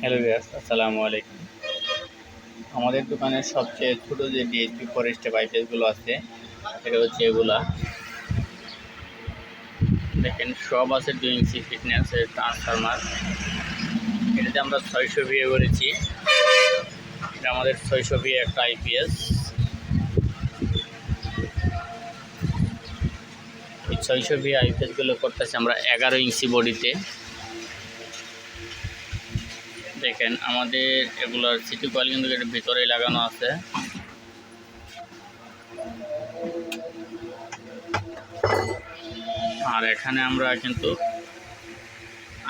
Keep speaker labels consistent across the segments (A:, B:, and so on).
A: Hello viewers আসসালামু আলাইকুম। আমাদের দোকানের সবচেয়ে ছোটো যে ডিএসপি ফরেস্টে বাইপেসগুলো আছে, এটা হচ্ছে এগুলা। দেখেন, সব আছে ডুইং সি ফিটনেস ট্রান্সফার্মার এটাতে আমরা ছয়শো বিয়ে করেছি। এটা আমাদের ছয়শো বিয়ে একটা আইপিএস এই ছয়শো বিয়ে আইপিএসগুলো করতেছি আমরা এগারো ইঞ্চি বডিতে দেখেন, আমাদের এগুলোর সিটি কয়েল কিন্তু এর ভিতরেই লাগানো আছে। আর এখানে আমরা কিন্তু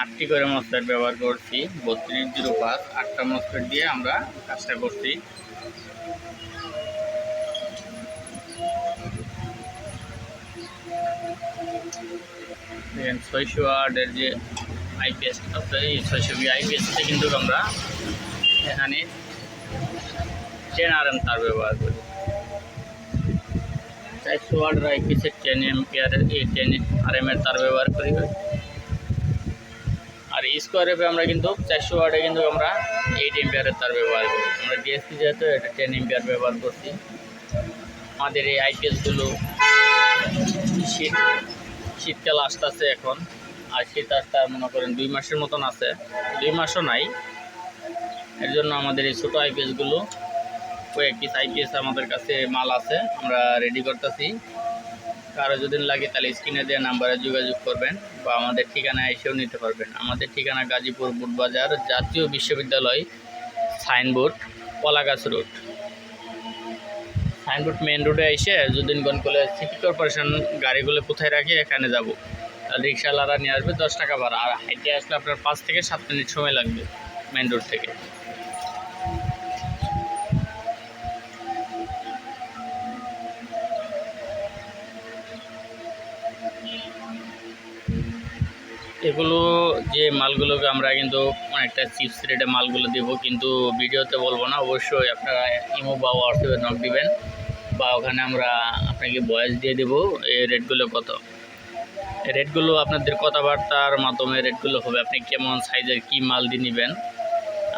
A: আটটি করে মসলার ব্যবহার করছি, বত্রিশ জিরো পাঁচ, আটটা মসলার দিয়ে আমরা কাজটা করছি। দেখেন, ছয়শো ওয়ার্ডের যে আইপিএস আছে এই ছয়শো বি আইপিএসতে কিন্তু আমরা এখানে টেন আর এম তার ব্যবহার করি। চারশো ওয়ার্ডের আইপিএসের টেন এমপিয়ারের এই টেন আর এম এর তার ব্যবহার করি আর স্কোয়ার এফে আমরা কিন্তু চারশো ওয়ার্ডে কিন্তু আমরা এইট এমপিয়ারের তার ব্যবহার করি। আমরা ডিএসপি যেহেতু এটা টেন এমপিয়ার ব্যবহার করছি। আমাদের এই আইপিএসগুলো শীত শীতকাল আসতেছে এখন। আর শীত আসতে মনে করেন দুই মাসের মতন আছে। দুই মাসও নাই। এর জন্য আমাদের এই ছোটো আইপিএসগুলো কয়েক পিস আইপিএস আমাদের কাছে মাল আছে, আমরা রেডি করতেছি। কারও যদি লাগে তাহলে স্ক্রিনে দেওয়া নাম্বারে যোগাযোগ করবেন বা আমাদের ঠিকানায় এসেও নিতে পারবেন। আমাদের ঠিকানা গাজীপুর বুটবাজার জাতীয় বিশ্ববিদ্যালয়, signboard Kalagachh road. Signboard main রোডে এসে যদিনগঞ্জ কলে সিটি কর্পোরেশন গাড়িগুলো কোথায় রাখি এখানে যাব। রিক্সাওয়ালারা নিয়ে আসবে, দশ টাকা ভাড়া। আর হেঁটে আসলে আপনার পাঁচ থেকে সাত মিনিট সময় লাগবে মেন রোড থেকে। এগুলো যে মালগুলোকে আমরা কিন্তু অনেকটা চিপস রেটে মালগুলো দেবো, কিন্তু ভিডিওতে বলব না, অবশ্যই আপনারা ইমো বা হোয়াটসঅ্যাপে নক দিবেন, বা ওখানে আমরা আপনাকে ভয়েস দিয়ে দেবো, এই রেটগুলো কত। রেটগুলো আপনাদের কথাবার্তার মাধ্যমে রেটগুলো হবে। আপনি কেমন সাইজের কি মাল দিয়ে নেবেন?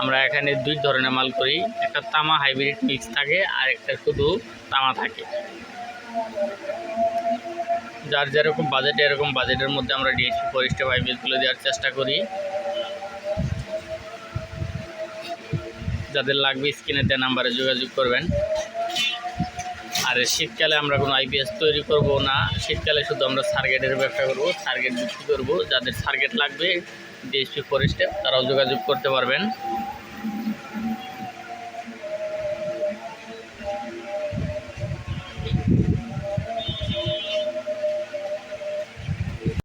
A: আমরা এখানে দুই ধরনের মাল করি। একটা তামা হাইব্রিড মিক্স থাকে আর একটা শুধু তামা থাকে। যার যেরকম বাজেট এরকম বাজেটের মধ্যে আমরা ডিএসপি ফরেস্টে হাইব্রিডগুলো দেওয়ার চেষ্টা করি। যাদের লাগবে স্ক্রিনে দেওয়া নাম্বারে যোগাযোগ করবেন। আর শীতকালে আমরা কোনো আইপিএস তৈরি করব না। শীতকালে শুধু আমরা সার্গেটের ব্যবসা করব সার্গেট বিক্রি করব। যাদের সার্গেট লাগবে ডিএসপি ফরেস্টে তারাও যোগাযোগ করতে পারবেন।